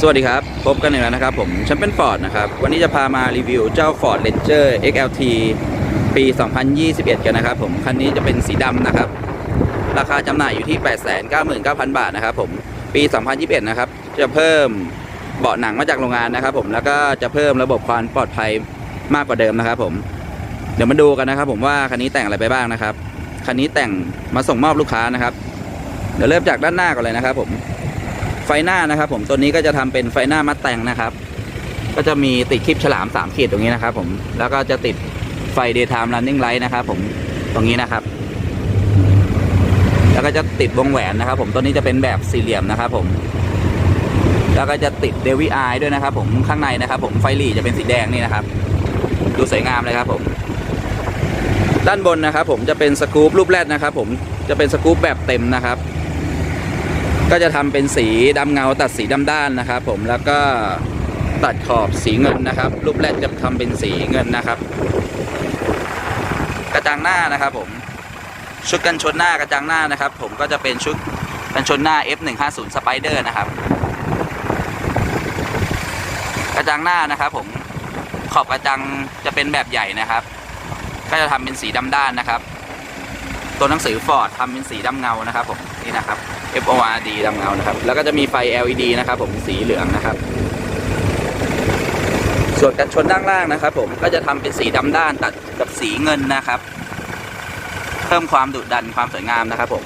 สวัสดีครับ พบกันอีกแล้วนะครับผมฉันเป็นฟอร์ดนะครับ วันนี้จะพามารีวิวเจ้า Ford Ranger XLT ปี 2021 กันนะครับผมคันนี้จะเป็นสีดำนะครับ ราคาจำหน่ายอยู่ที่ 899,000 บาทนะครับผมปี 2021 นะครับ จะเพิ่มเบาะหนังมาจากโรงงานนะครับผมแล้วก็จะเพิ่มระบบความปลอดภัยมากกว่าเดิมนะครับผมเดี๋ยวมาดูกันนะครับผมว่าคันนี้แต่งอะไรไปบ้างนะครับคันนี้แต่งมาส่งมอบลูกค้านะครับ เดี๋ยวเริ่มจากด้านหน้าก่อนเลยนะครับผม ไฟหน้านะครับ ผมตัวนี้ก็จะทำเป็นไฟหน้ามัดแต่งนะครับ ก็จะมีติดคลิปฉลาม3ขีดตรงนี้นะครับ ผมแล้วก็จะติดไฟ daytime running light นะครับ ผมตรงนี้นะครับ แล้วก็จะติดวงแหวนนะครับ ผมตัวนี้จะเป็นแบบสี่เหลี่ยมนะครับ ผม แล้วก็จะติดเดวิไอด้วยนะครับ ผมข้างในนะครับ ผมไฟหลีจะเป็นสีแดงนี่นะครับ ดูสวยงามเลยครับผมด้านบนนะครับ ผมจะเป็นสกู๊ปรูปแรดนะครับ ผมจะเป็นสกู๊ปแบบเต็มนะครับ ก็จะทำเป็นสีดำเงาตัดสีดำด้านนะครับ ผมแล้วก็ตัดขอบสีเงินนะครับ รูปแรกจะทำเป็นสีเงินนะครับ กระจังหน้านะครับ ผมชุดกันชนหน้ากระจังหน้านะครับ ผมก็จะเป็นชุดกันชนหน้า F150 Spider นะครับ กระจังหน้านะครับ ผมขอบกระจังจะเป็นแบบใหญ่นะครับ ก็จะทำเป็นสีดำด้านนะครับ ตัวหนังสือฟอร์ดทำเป็นสีดำเงานะครับผม นี่นะครับ F O R D ดำเงานะครับ แล้วก็จะมีไฟ LED นะครับผมสีเหลืองนะครับ ส่วนกันชนด้านล่างนะครับ ผมก็จะทำเป็นสีดำด้านตัดกับสีเงินนะครับ เพิ่มความดุดันความสวยงามนะครับ ผม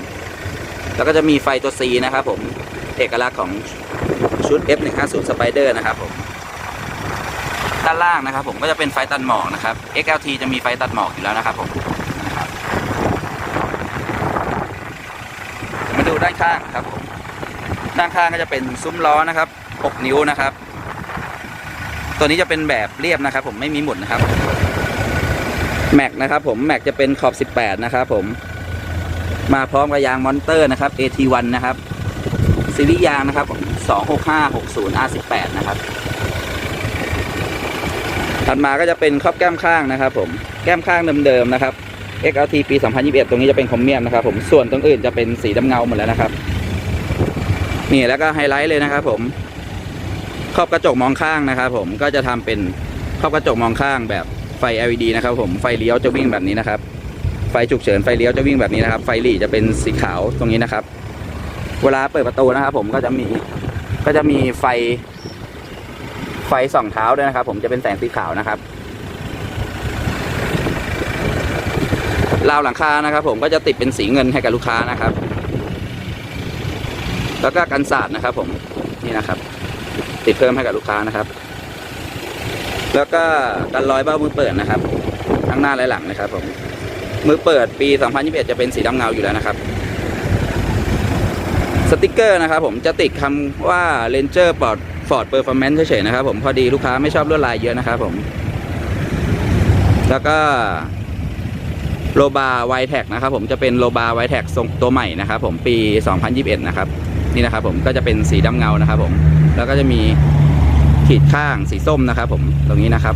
แล้วก็จะมีไฟตัว C นะครับ ผมเอกลักษณ์ของชุด F150 Spider นะครับผมด้านล่างนะครับ ผมก็จะเป็นไฟตัดหมอกนะครับ XLT จะมีไฟตัดหมอกอยู่แล้วนะครับผมนะครับ มา ดูด้านข้างครับผมด้านข้างก็จะเป็นซุ้มล้อนะครับ 6 นิ้วนะครับ ตัวนี้จะเป็นแบบเรียบนะครับ ผมไม่มีหมุดนะครับ แม็กนะครับผมแม็กจะเป็นขอบ 18 นะครับผม มาพร้อมกับยางมอนเตอร์นะครับ AT1 นะครับซีรีส์ยางนะครับผม26560 R18 นะครับถัดมาก็จะเป็นครอบแก้มข้างนะครับ ผม แก้มข้างเดิมๆนะครับ XLT ปี 2021 ตรงนี้จะเป็นคอมเมียมนะครับผมส่วนตรงอื่นจะเป็นสีดำเงาหมดแล้วนะครับ นี่แล้วก็ไฮไลท์เลยนะครับผมครอบกระจกมองข้างนะครับ ผมก็จะทำเป็นครอบกระจกมองข้างแบบไฟ LED นะครับ ผมไฟเลี้ยวจะวิ่งแบบนี้นะครับ ไฟฉุกเฉินไฟเลี้ยวจะวิ่งแบบนี้นะครับ ไฟหลีจะเป็นสีขาวตรงนี้นะครับ เวลาเปิดประตูนะครับ ผมก็จะมีก็จะมีไฟ ไฟส่องเท้าด้วยนะครับ ผมจะเป็นแสงสีขาวนะครับ ราวหลังคานะครับ ผมก็จะติดเป็นสีเงินให้กับลูกค้านะครับ แล้วก็กันสาดนะครับ ผมนี่นะครับ ติดเพิ่มให้กับลูกค้านะครับ แล้วก็กันรอยเบ้ามือเปิดนะครับทั้งหน้าและหลังนะครับ ผมมือเปิดปี 2021 จะเป็นสีดำเงาอยู่แล้วนะครับสติกเกอร์นะครับผมจะติดคำว่า Ranger Ford Ford Performance เฉยๆนะครับผมพอดีลูกค้าไม่ชอบลวดลายเยอะนะครับผม แล้วก็ โลบาไวแท็กนะครับผมจะเป็นโลบาไวแท็กตัวใหม่นะครับผมปี 2021 นะครับ นี่นะครับผมก็จะเป็นสีดำเงานะครับผมแล้วก็จะมีขีดข้างสีส้มนะครับ ผมตรงนี้นะครับ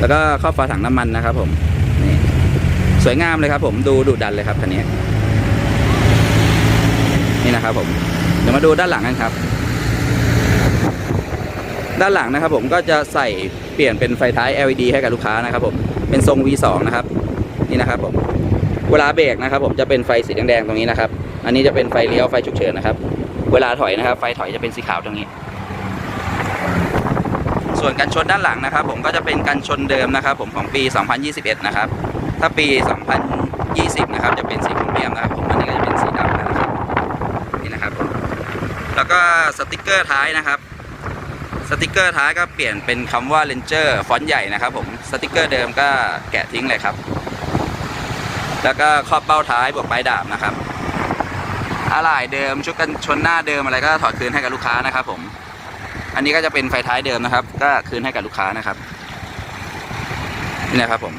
แล้วก็ครอบฝาถังน้ำมันนะครับ ผมนี่สวยงามเลยครับ ผมดูดุดันเลยครับคันนี้ นี่นะครับ ผมเดี๋ยวมาดูด้านหลังกันครับด้านหลังนะครับผมก็จะใส่เปลี่ยนเป็นไฟท้าย LED ให้กับลูกค้านะครับผมเป็นทรง V2 นะครับ นี่นะครับผมเวลาเบรกนะครับ ผมจะเป็นไฟสีแดงๆตรงนี้นะครับ อันนี้จะเป็นไฟเลี้ยวไฟฉุกเฉินนะครับ เวลาถอยนะครับ ไฟถอยจะเป็นสีขาวตรงนี้ ส่วนกันชนด้านหลังนะครับ ผมก็จะเป็นกันชนเดิมนะครับ ผมของปี 2021 นะครับ ถ้าปี 2020 นะครับ จะเป็นสีครเมียมนะครับผมอันนี้ก็จะเป็นสีดำนะครับนี่นะครับ แล้วก็สติกเกอร์ท้ายนะครับสติกเกอร์ท้ายก็เปลี่ยนเป็นคำว่า Ranger ฟอนต์ใหญ่นะครับผมสติกเกอร์เดิมก็แกะทิ้งเลยครับ แล้วก็ครอบเบ้าท้ายบวกปลายดาบนะครับอะไหล่เดิมชุดกันชนหน้าเดิมอะไรก็ถอดคืนให้กับลูกค้านะครับ ผม อันนี้ก็จะเป็นไฟท้ายเดิมนะครับ ก็คืนให้กับลูกค้านะครับนี่นะครับผม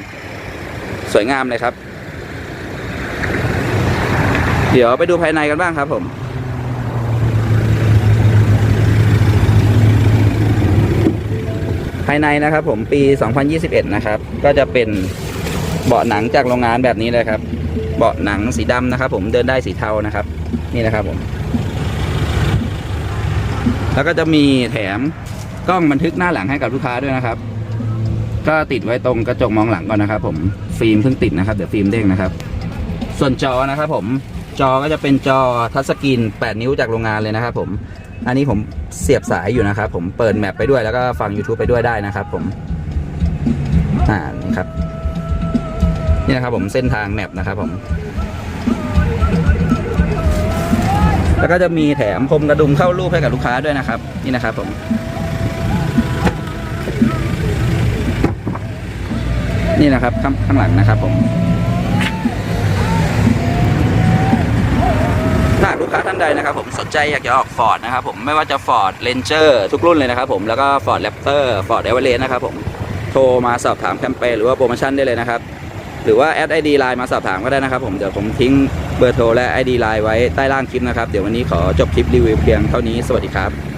สวยงามเลยครับ เดี๋ยวไปดูภายในกันบ้างครับ ผมภายในนะครับผมปี 2021 นะครับ ก็จะเป็น เบาะหนังจากโรงงานแบบนี้เลยครับ เบาะหนังสีดำนะครับ ผมเดินได้สีเทานะครับ นี่นะครับผม แล้วก็จะมีแถมกล้องบันทึกหน้าหลังให้กับลูกค้าด้วยนะครับ ก็ติดไว้ตรงกระจกมองหลังก่อนนะครับ ผมฟิล์มเพิ่งติดนะครับเดี๋ยวฟิล์มเด้งนะครับ ส่วนจอนะครับ ผมจอก็จะเป็นจอทัชสกรีน8 นิ้วจากโรงงานเลยนะครับ ผมอันนี้ผมเสียบสายอยู่นะครับ ผมเปิดแมปไปด้วยแล้วก็ฟัง YouTube ไปด้วยได้นะครับ ผมอ่านี่ครับ นี่นะครับผมเส้นทางแมปนะครับผม แล้วก็จะมีแถมคมกระดุมเข้ารูปให้กับลูกค้าด้วยนะครับ นี่นะครับผมนี่นะครับข้างข้างหลังนะครับผมถ้าหากลูกค้าท่านใดนะครับผมสนใจอยากจะออกฟอร์ดนะครับผมไม่ว่าจะฟอร์ดเ n นเจอร์ทุกรุ่นเลยนะครับผมแล้วก็ฟอร์ดแรปเตอร์ฟอร์ดเอเวอเรสต์นะครับผมโทรมาสอบถามแคมเปญหรือว่าโปรโมชั่นได้เลยนะครับ หรือว่าแอดไอดีไลน์มาสอบถามก็ได้นะครับผมเดี๋ยวผมทิ้งเบอร์โทรและไอดีไลน์ไว้ใต้ล่างคลิปนะครับ เดี๋ยววันนี้ขอจบคลิปรีวิวเพียงเท่านี้สวัสดีครับ